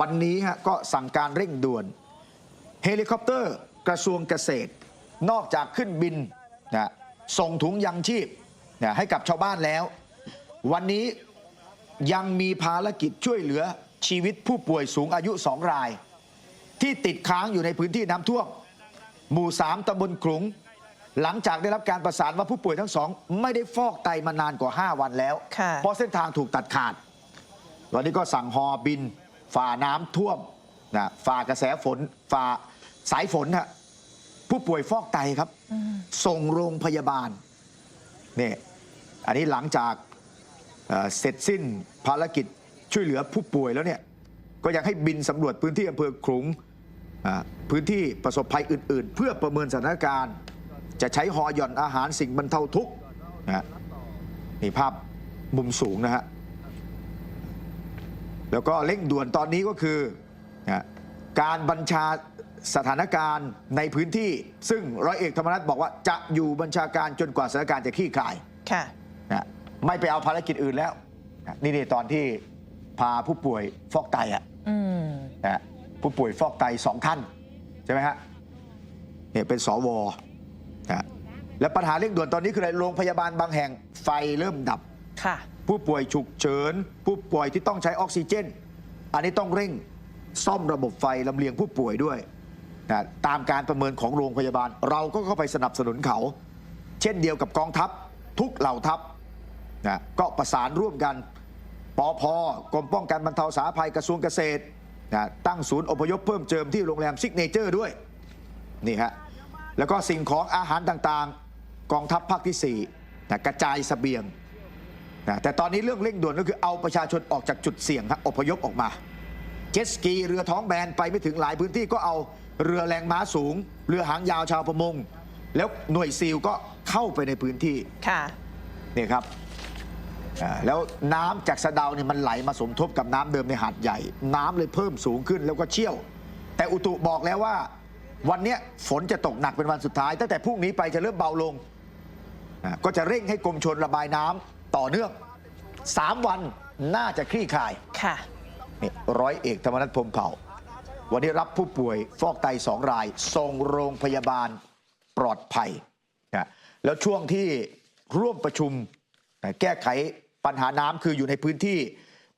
วันนี้ฮะก็สั่งการเร่งด่วน เฮลิคอปเตอร์กระทรวงเกษตร นอกจากขึ้นบินนะส่งถุงยังชีพนะให้กับชาวบ้านแล้ว วันนี้ยังมีภารกิจช่วยเหลือชีวิตผู้ป่วยสูงอายุสองราย ที่ติดค้างอยู่ในพื้นที่น้ำท่วม หมู่สามตำบลขลุง หลังจากได้รับการประสานว่าผู้ป่วยทั้งสอง ไม่ได้ฟอกไตมานานกว่า 5 วันแล้วค่ะเพราะเส้นทางถูกตัดขาด วันนี้ก็สั่งฮอบิน ฝ่าน้ำท่วมนะฝ่ากระแสฝนฝ่าสายฝนฮะผู้ป่วยฟอกไตครับ ส่งโรงพยาบาลนี่อันนี้หลังจากเอ่อเสร็จสิ้นภารกิจช่วยเหลือผู้ป่วยแล้วเนี่ยก็ยังให้บินสำรวจพื้นที่อำเภอขลุงอ่าพื้นที่ประสบภัยอื่น ๆ เพื่อประเมินสถานการณ์ จะใช้หอหย่อนอาหารสิ่งบรรเทาทุกข์นะฮะ นี่ภาพมุมสูงนะฮะ แล้วก็เร่งด่วนตอนนี้ก็คือนะการบัญชาสถานการณ์ในพื้นที่ ซึ่งร้อยเอกธรรมนัฐบอกว่าจะอยู่บัญชาการจนกว่าสถานการณ์จะคลี่คลายค่ะนะไม่ไปเอาภารกิจอื่นแล้วนะนี่นี่ตอนที่พาผู้ป่วยฟอกไตอะอืมนะผู้ป่วยฟอกไตสองท่านใช่ไหมฮะเนี่ยเป็นสวนะและปัญหาเร่งด่วนตอนนี้คืออะไรโรงพยาบาลบางแห่งไฟเริ่มดับค่ะ ผู้ป่วยฉุกเฉิน ผู้ป่วยที่ต้องใช้ออกซิเจน อันนี้ต้องเร่งซ่อมระบบไฟลำเลียงผู้ป่วยด้วยนะตามการประเมินของโรงพยาบาล เราก็เข้าไปสนับสนุนเขา เช่นเดียวกับกองทัพ ทุกเหล่าทัพนะก็ประสานร่วมกันปอพกรมป้องกันบรรเทาสาภัยกระทรวงเกษตรนะตั้งศูนย์อพยพเพิ่มเติมที่โรงแรมซิกเนเจอร์ด้วยนี่ฮะแล้วก็สิ่งของอาหารต่างๆ กองทัพภาคที่4นะกระจายสเสบียง นะแต่ตอนนี้เรื่องเร่งด่วนก็คือเอาประชาชนออกจากจุดเสี่ยงครับอพยพออกมา เจ็ตสกีเรือท้องแบนไปไม่ถึงหลายพื้นที่ก็เอาเรือแรงม้าสูง เรือหางยาวชาวประมง แล้วหน่วยซีลก็เข้าไปในพื้นที่ค่ะนี่ครับอ่าแล้วน้ำจากสะเดาเนี่ยมันไหลมาสมทบกับน้ำเดิมในหาดใหญ่ น้ำเลยเพิ่มสูงขึ้นแล้วก็เชี่ยว แต่อุตุบอกแล้วว่า วันเนี้ยฝนจะตกหนักเป็นวันสุดท้าย ตั้งแต่พรุ่งนี้ไปจะเริ่มเบาลงอ่าก็จะเร่งให้กรมชนระบายน้ำต่อเนื่อง 3 วันน่าจะคลี่คลายค่ะนี่ร้อยเอกธรรมนัฐพรหมเผ่า วันนี้รับผู้ป่วยฟอกไตสองรายส่งโรงพยาบาลปลอดภัยนะแล้วช่วงที่ร่วมประชุมนะแก้ไขปัญหาน้ำคืออยู่ในพื้นที่